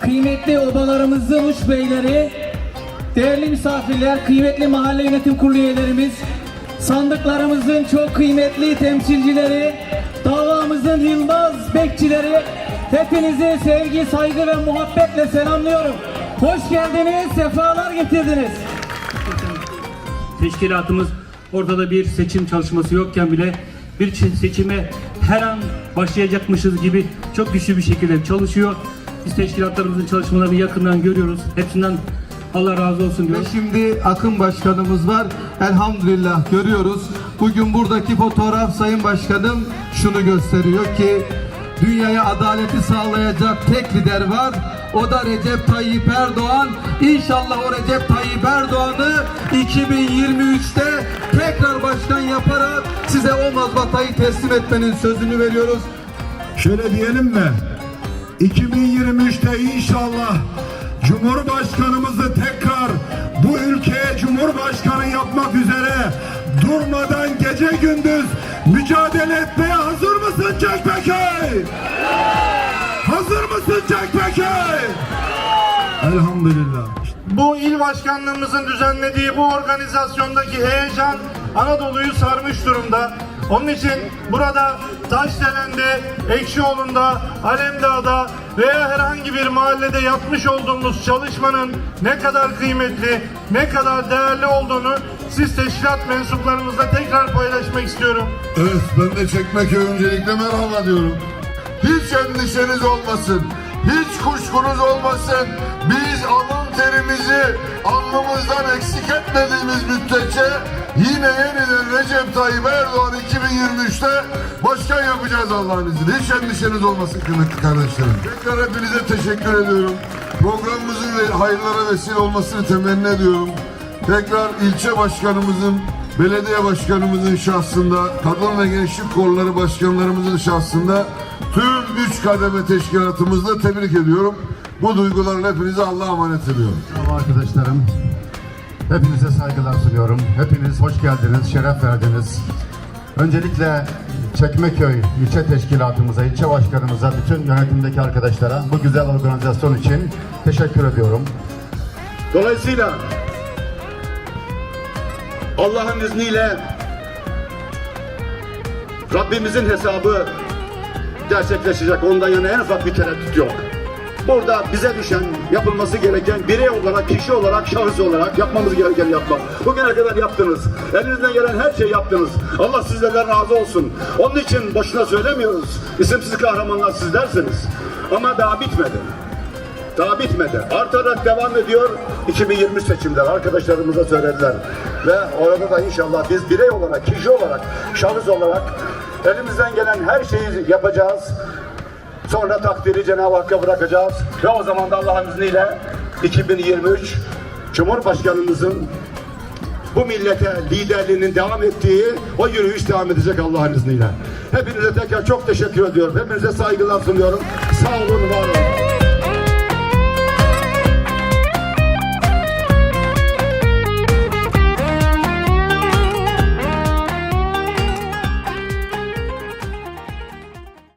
kıymetli obalarımızın uç beyleri, değerli misafirler, kıymetli mahalle yönetim kurulu üyelerimiz, sandıklarımızın çok kıymetli temsilcileri, davamızın yılmaz bekçileri, hepinizi sevgi, saygı ve muhabbetle selamlıyorum. Hoş geldiniz, sefalar getirdiniz. teşkilatımız ortada bir seçim çalışması yokken bile bir seçime her an başlayacakmışız gibi çok güçlü bir şekilde çalışıyor. Biz teşkilatlarımızın çalışmalarını yakından görüyoruz. Hepsinden Allah razı olsun Ve diyoruz. şimdi akım başkanımız var. Elhamdülillah görüyoruz. Bugün buradaki fotoğraf Sayın Başkanım şunu gösteriyor ki dünyaya adaleti sağlayacak tek lider var. O da Recep Tayyip Erdoğan. İnşallah o Recep Tayyip Erdoğan'ı 2023'te tekrar başkan yaparak size o mazbatayı teslim etmenin sözünü veriyoruz. Şöyle diyelim mi? 2023'te inşallah Cumhurbaşkanımızı tekrar bu ülkeye Cumhurbaşkanı yapmak üzere durmadan gece gündüz mücadele etmeye hazır mısın Çekmeköy? Hazır mısın Çekmeköy? Elhamdülillah. Bu il başkanlığımızın düzenlediği bu organizasyondaki heyecan Anadolu'yu sarmış durumda. Onun için burada Taşdelen'de, Ekşioğlu'nda, Alemdağ'da veya herhangi bir mahallede yapmış olduğumuz çalışmanın ne kadar kıymetli, ne kadar değerli olduğunu siz teşkilat mensuplarımızla tekrar paylaşmak istiyorum. Evet ben de Çekmeköy öncelikle merhaba diyorum. Hiç endişeniz olmasın. Hiç kuşkunuz olmasın. Biz alın terimizi alnımızdan eksik etmediğimiz müddetçe yine yeniden Recep Tayyip Erdoğan 2023'te başkan yapacağız Allah'ın izniyle. Hiç endişeniz olmasın kıymetli kardeşlerim. Tekrar hepinize teşekkür ediyorum. Programımızın ve hayırlara vesile olmasını temenni ediyorum. Tekrar ilçe başkanımızın, belediye başkanımızın şahsında, kadın ve gençlik kolları başkanlarımızın şahsında tüm üç kademe teşkilatımızla tebrik ediyorum. Bu duygularla hepinize Allah'a emanet ediyorum. Merhaba arkadaşlarım. Hepinize saygılar sunuyorum. Hepiniz hoş geldiniz, şeref verdiniz. Öncelikle Çekmeköy ilçe teşkilatımıza, ilçe başkanımıza, bütün yönetimdeki arkadaşlara bu güzel organizasyon için teşekkür ediyorum. Dolayısıyla Allah'ın izniyle Rabbimizin hesabı gerçekleşecek. Ondan yana en ufak bir tereddüt yok. Burada bize düşen, yapılması gereken birey olarak, kişi olarak, şahıs olarak yapmamız gereken yapmak. Bugüne kadar yaptınız. Elinizden gelen her şeyi yaptınız. Allah sizlerden razı olsun. Onun için boşuna söylemiyoruz. İsimsiz kahramanlar sizlersiniz. Ama daha bitmedi. Daha bitmedi. Artarak devam ediyor 2020 seçimler. Arkadaşlarımıza söylediler. Ve orada da inşallah biz birey olarak, kişi olarak, şahıs olarak elimizden gelen her şeyi yapacağız. Sonra takdiri Cenab-ı Hakk'a bırakacağız. Ve o zaman da Allah'ın izniyle 2023 Cumhurbaşkanımızın bu millete liderliğinin devam ettiği o yürüyüş devam edecek Allah'ın izniyle. Hepinize tekrar çok teşekkür ediyorum. Hepinize saygılar sunuyorum. Sağ olun, var olun.